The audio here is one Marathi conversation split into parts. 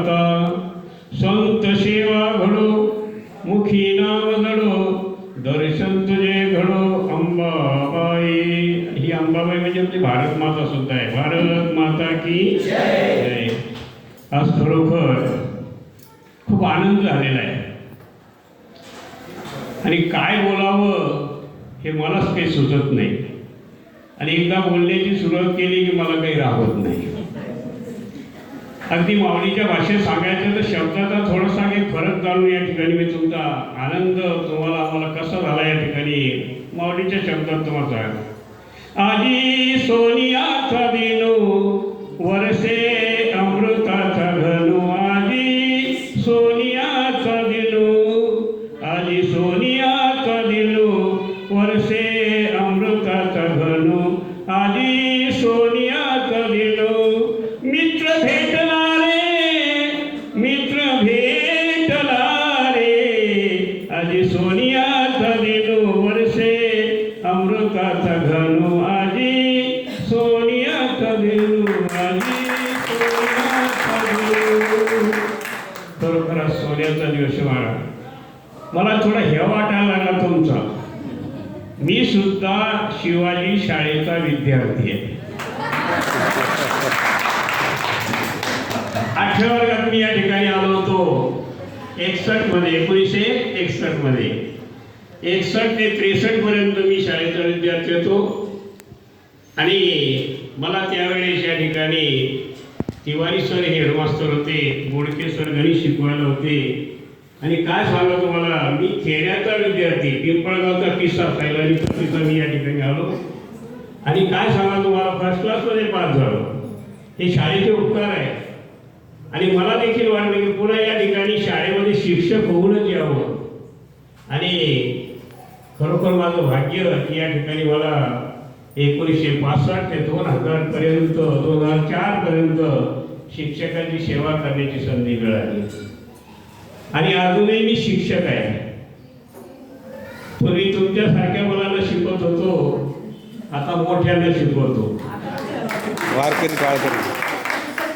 आता संत सेवा घडो मुखी नाम घडो दर्शन तुझे घडो अंबाबाई. ही अंबाबाई म्हणजे आपली भारत माता सुद्धा आहे. भारत माता की जय. आज खरोखर खूप आनंद झालेला आहे. आणि काय बोलावं हे मलाच काही सुचत नाही. आणि एकदा बोलण्याची सुरुवात केली की मला काही राहत नाही. अगदी मावळीच्या भाषेत सांगायचं तर शब्दाचा थोडासा काही फरक जाणून या ठिकाणी मी तुमचा आनंद तुम्हाला आम्हाला कसा झाला या ठिकाणी? मावळीच्या शब्दात तुम्हाला सांगा आजी सोनियाचा दिनू आजी आजी खरोखर सोन्याचा दिवस मला थोडा हे वाटायला लागला तुमचा. मी सुद्धा शिवाजी शाळेचा विद्यार्थी आहे. आठव्या वर्गात मी या ठिकाणी आलो होतो. एकसष्टमध्ये एकोणीसशे एकसष्टमध्ये. एकसष्ट ते त्रेसष्ट पर्यंत मी शाळेचा विद्यार्थी होतो. आणि मला त्यावेळेस या ठिकाणी तिवारी सर हे हेडमास्टर होते बोडके सर गणित शिकवायला होते. आणि काय सांगा तुम्हाला? मी खेड्याचा विद्यार्थी पिंपळगावचा किस्सा पहिला किस्सा मी या ठिकाणी आलो. आणि काय सांगा तुम्हाला? फर्स्ट क्लासमध्ये पास झालो. हे शाळेचे उपकार आहे. आणि मला देखील वाटलं की पुन्हा या ठिकाणी शाळेमध्ये शिक्षक होऊनच यावं. आणि खरोखर माझं भाग्य की या ठिकाणी मला एकोणीसशे पासष्ट ते दोन हजारपर्यंत दोन हजार चारपर्यंत शिक्षकाची सेवा करण्याची संधी मिळाली. आणि अजूनही मी शिक्षक आहे. पूर्वी तुमच्यासारख्या मुलांना शिकवत होतो आता मोठ्यांना शिकवतो.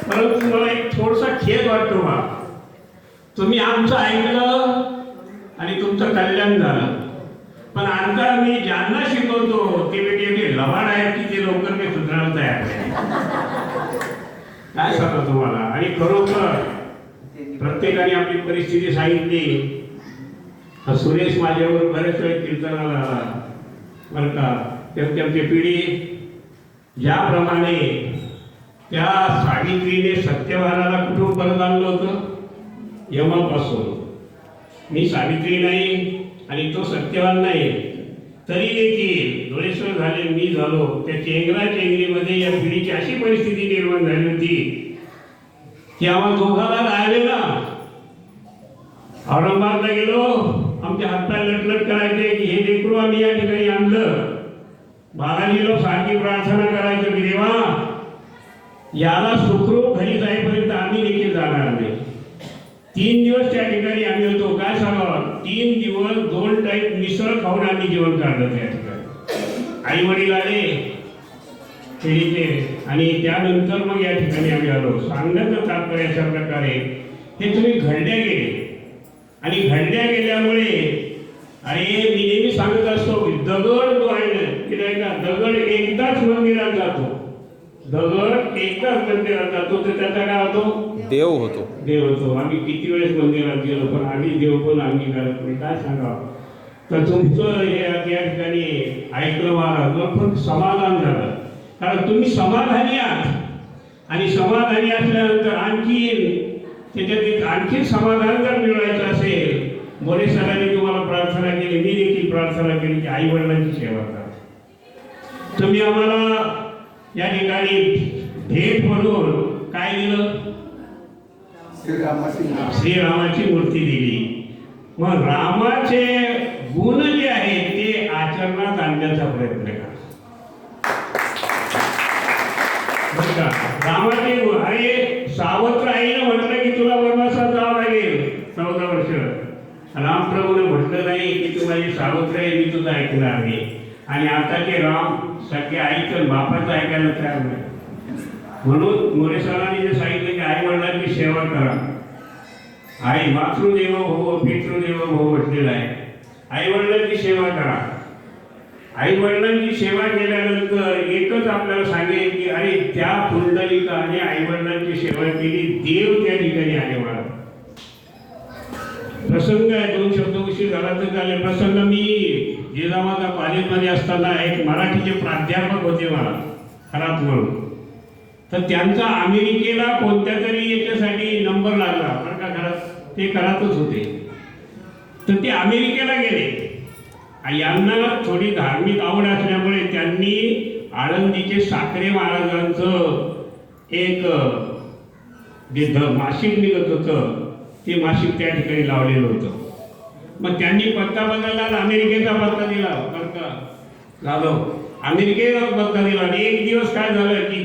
परंतु मला एक थोडासा खेद वाटतो बा. तुम्ही आमचं ऐकलं आणि तुमचं कल्याण झालं. पण अंतर मी ज्यांना शिकवतो ते वेगळे लवाड आहेत की ते लवकर मी सुधारायला तयार काय सांगतो तुम्हाला? आणि खरोखर प्रत्येकाने आपली परिस्थिती सांगितली. हा सुरेश माझ्यावर बरेच वेळ कीर्तनाला आला बरं का त्यांची आमची पिढी ज्याप्रमाणे त्या सावित्रीने सत्यवानाला कुठून परत आणलं होतं? यमापासून. मी सावित्री नाही आणि तो सत्यवान नाही. तरी देखील डोळेश्वर झाले मी झालो. त्या चेंगरा चेंगरीमध्ये या पिढीची अशी परिस्थिती निर्माण झाली होती की आम्हाला दोघाला राहिलेला औरंगाबादला गेलो आमच्या हातपाय लटलट करायचे की हे लेकरू आम्ही या ठिकाणी आणलं. बालाजीलो सारखी प्रार्थना करायचं की देवा याला सुखरूप घरी जाईपर्यंत आम्ही देखील जाणार नाही. तीन दिवस त्या ठिकाणी आम्ही होतो. काय सांगावं? तीन दिवस दोन टाईप मिसळ खाऊन आम्ही जेवण काढलं त्या ठिकाणी. आई वडील आले खेळीचे आणि त्यानंतर मग या ठिकाणी आम्ही आलो. सांगण्याचं तात्पर्य अशा प्रकारे हे तुम्ही घडल्या गेले. आणि घडल्या गेल्यामुळे अरे मी नेहमी सांगत असतो की दगड जो आहे ना की नाही का दगड एकदाच मंदिरात दगड एकदाच मंदिरात जातो तर त्याचा काय होतो? देव होतो. देव होतो. आम्ही किती वेळेस मंदिरात गेलो पण आम्ही देव पण अंगीकारत नाही. काय सांगावं? तर तुमचं या ठिकाणी ऐकलं महाराज मला खूप समाधान झालं. कारण तुम्ही समाधानी आहात. आणि समाधानी असल्यानंतर आणखीन त्याच्यात एक आणखीन समाधान जर मिळवायचं असेल मोरे सरांनी तुम्हाला प्रार्थना केली मी देखील प्रार्थना केली की आई वडिलांची सेवा करा. तुम्ही आम्हाला या ठिकाणी भेट म्हणून काय दिलं? श्रीरामाची मूर्ती. दिली. मग रामाचे गुण जे आहेत ते आचरणात आणण्याचा प्रयत्न करा? रामाचे गुण. अरे सावत्र आईनं म्हटलं की तुला वनवासात जावं लागेल. चौदा वर्ष. रामप्रभूने म्हटलं नाही की तू माझी सावत्र आहे मी तुझं ऐकणार नाही. आणि आताचे राम सगळे ऐकून बापाचं ऐकायला तयार नाही म्हणून मोरे सरांनी जे सांगितलं की आई वडिलांची सेवा करा. आई मातृदेव हो पितृदेव हो म्हटलेलं आहे. आई वडिलांची सेवा करा. आई वडिलांची सेवा केल्यानंतर एकच आपल्याला सांगेल की अरे त्या पुंडलिकाने आई वडिलांची सेवा केली देव त्या ठिकाणी आले मला प्रसंग आहे दोन शब्द उशीर झाला तर झाले प्रसंग मी जिजामाता कॉलेजमध्ये असताना एक मराठीचे प्राध्यापक होते मला खरात म्हणून तर त्यांचा अमेरिकेला कोणत्या तरी याच्यासाठी नंबर लागला बरं का घरात ते करातच होते. तर ते अमेरिकेला गेले. यांना थोडी धार्मिक आवड असल्यामुळे त्यांनी आळंदीचे साखरे महाराजांचं एक जे ध मासिक निघत होतं ते मासिक त्या ठिकाणी लावलेलं होतं. मग त्यांनी पत्ता बदलला आणि अमेरिकेचा पत्ता दिला का जाधव अमेरिकेचा पत्ता दिला. आणि एक दिवस काय झालं की